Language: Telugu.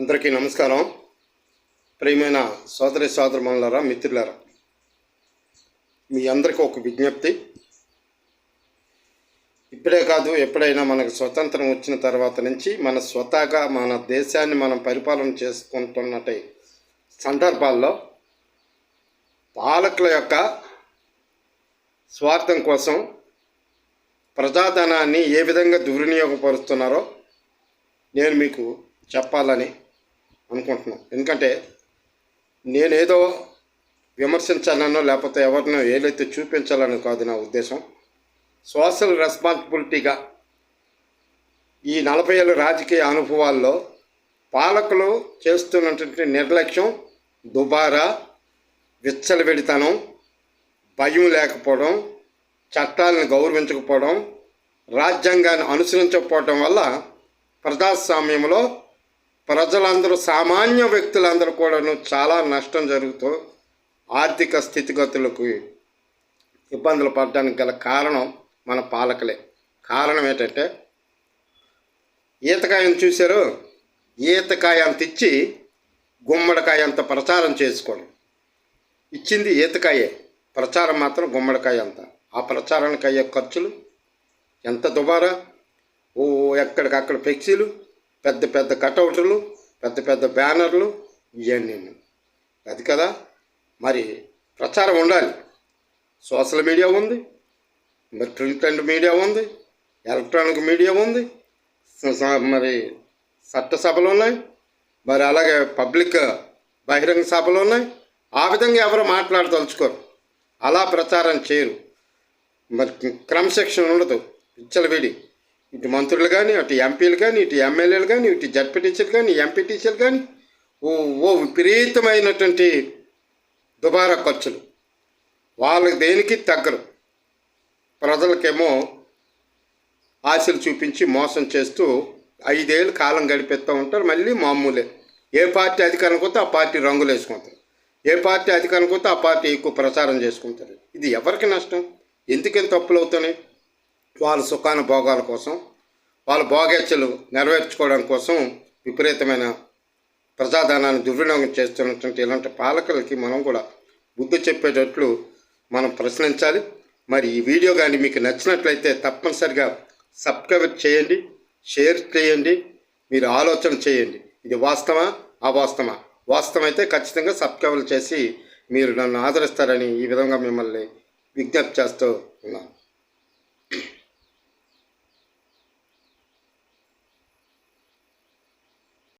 అందరికీ నమస్కారం. ప్రియమైన సోదరి సోదరమణులరా మిత్రులరా. మీ అందరికీ ఒక విజ్ఞప్తి. ఇప్పుడే కాదు ఎప్పుడైనా మనకు స్వతంత్రం వచ్చిన తర్వాత నుంచి మన స్వతహాగా మన దేశాన్ని మనం పరిపాలన చేసుకుంటున్నటి సందర్భాల్లో పాలకుల యొక్క స్వార్థం కోసం ప్రజాధనాన్ని ఏ విధంగా దుర్వినియోగపరుస్తున్నారో నేను మీకు చెప్పాలని అనుకుంటున్నాను ఎందుకంటే నేనేదో విమర్శించాలనో లేకపోతే ఎవరినో ఏదైతే చూపించాలని కాదు నా ఉద్దేశం. సోషల్ రెస్పాన్సిబిలిటీగా ఈ నలభై ఏళ్ళ రాజకీయ అనుభవాల్లో పాలకులు చేస్తున్నటువంటి నిర్లక్ష్యం దుబారా విచ్చలవిడితనం భయం లేకపోవడం చట్టాలను గౌరవించకపోవడం రాజ్యాంగాన్ని అనుసరించకపోవడం వల్ల ప్రజాస్వామ్యంలో ప్రజలందరూ సామాన్య వ్యక్తులందరూ కూడాను చాలా నష్టం జరుగుతూ ఆర్థిక స్థితిగతులకు ఇబ్బందులు పడడానికి గల కారణం మన పాలకులే. కారణం ఏంటంటే ఈతకాయను చూశారు. ఈతకాయ అంత ఇచ్చి గుమ్మడికాయ అంత ప్రచారం చేసుకోవడం ఇచ్చింది ఈతకాయే. ప్రచారం మాత్రం గుమ్మడికాయ అంత. ఆ ప్రచారానికి అయ్యే ఖర్చులు ఎంత దుబారా? ఓ ఎక్కడికక్కడ ఫ్లెక్సీలు పెద్ద పెద్ద కటౌట్లు పెద్ద పెద్ద బ్యానర్లు ఇవన్నీ అది కదా? మరి ప్రచారం ఉండాలి. సోషల్ మీడియా ఉంది. మరి ప్రింట్ అండ్ మీడియా ఉంది. ఎలక్ట్రానిక్ మీడియా ఉంది. స- మరి చట్టసభలు ఉన్నాయి. మరి అలాగే పబ్లిక్ బహిరంగ సభలు ఉన్నాయి. ఆ విధంగా ఎవరు మాట్లాడదలుచుకోరు. అలా ప్రచారం చేయరు. మరి క్రమశిక్షణ ఉండదు. విచ్చలవిడి ఇటు మంత్రులు కానీ అటు ఎంపీలు కానీ ఇటు ఎమ్మెల్యేలు కానీ ఇటు జడ్పీటీసీలు కానీ ఎంపీటీసీలు కానీ ఓ ఓ విపరీతమైనటువంటి దుబారా ఖర్చులు. వాళ్ళకి దేనికి తగ్గరు. ప్రజలకేమో ఆశలు చూపించి మోసం చేస్తూ ఐదేళ్ళు కాలం గడిపేస్తూ ఉంటారు. మళ్ళీ మామూలే. ఏ పార్టీ అధికారానికి వస్తే ఆ పార్టీ రంగులు వేసుకుంటారు. ఏ పార్టీ అధికారానికి వస్తే ఆ పార్టీ ఎక్కువ ప్రచారం చేసుకుంటారు. ఇది ఎవరికి నష్టం? ఎందుకని తప్పులు అవుతున్నాయి? వాళ్ళ సుఖాన భోగాల కోసం వాళ్ళ భోగేచ్ఛలు నెరవేర్చుకోవడం కోసం విపరీతమైన ప్రజాధనాన్ని దుర్వినియోగం చేస్తున్నటువంటి ఇలాంటి పాలకులకి మనం కూడా బుద్ధి చెప్పేటట్లు మనం ప్రశ్నించాలి. మరి ఈ వీడియో కానీ మీకు నచ్చినట్లయితే తప్పనిసరిగా సబ్స్క్రైబ్ చేయండి షేర్ చేయండి మీరు ఆలోచన చేయండి. ఇది వాస్తవా అవాస్తవా వాస్తవం అయితే ఖచ్చితంగా సబ్స్క్రైబ్ చేసి మీరు నన్ను ఆదరిస్తారని ఈ విధంగా మిమ్మల్ని విజ్ఞప్తి చేస్తూ ఉన్నాను.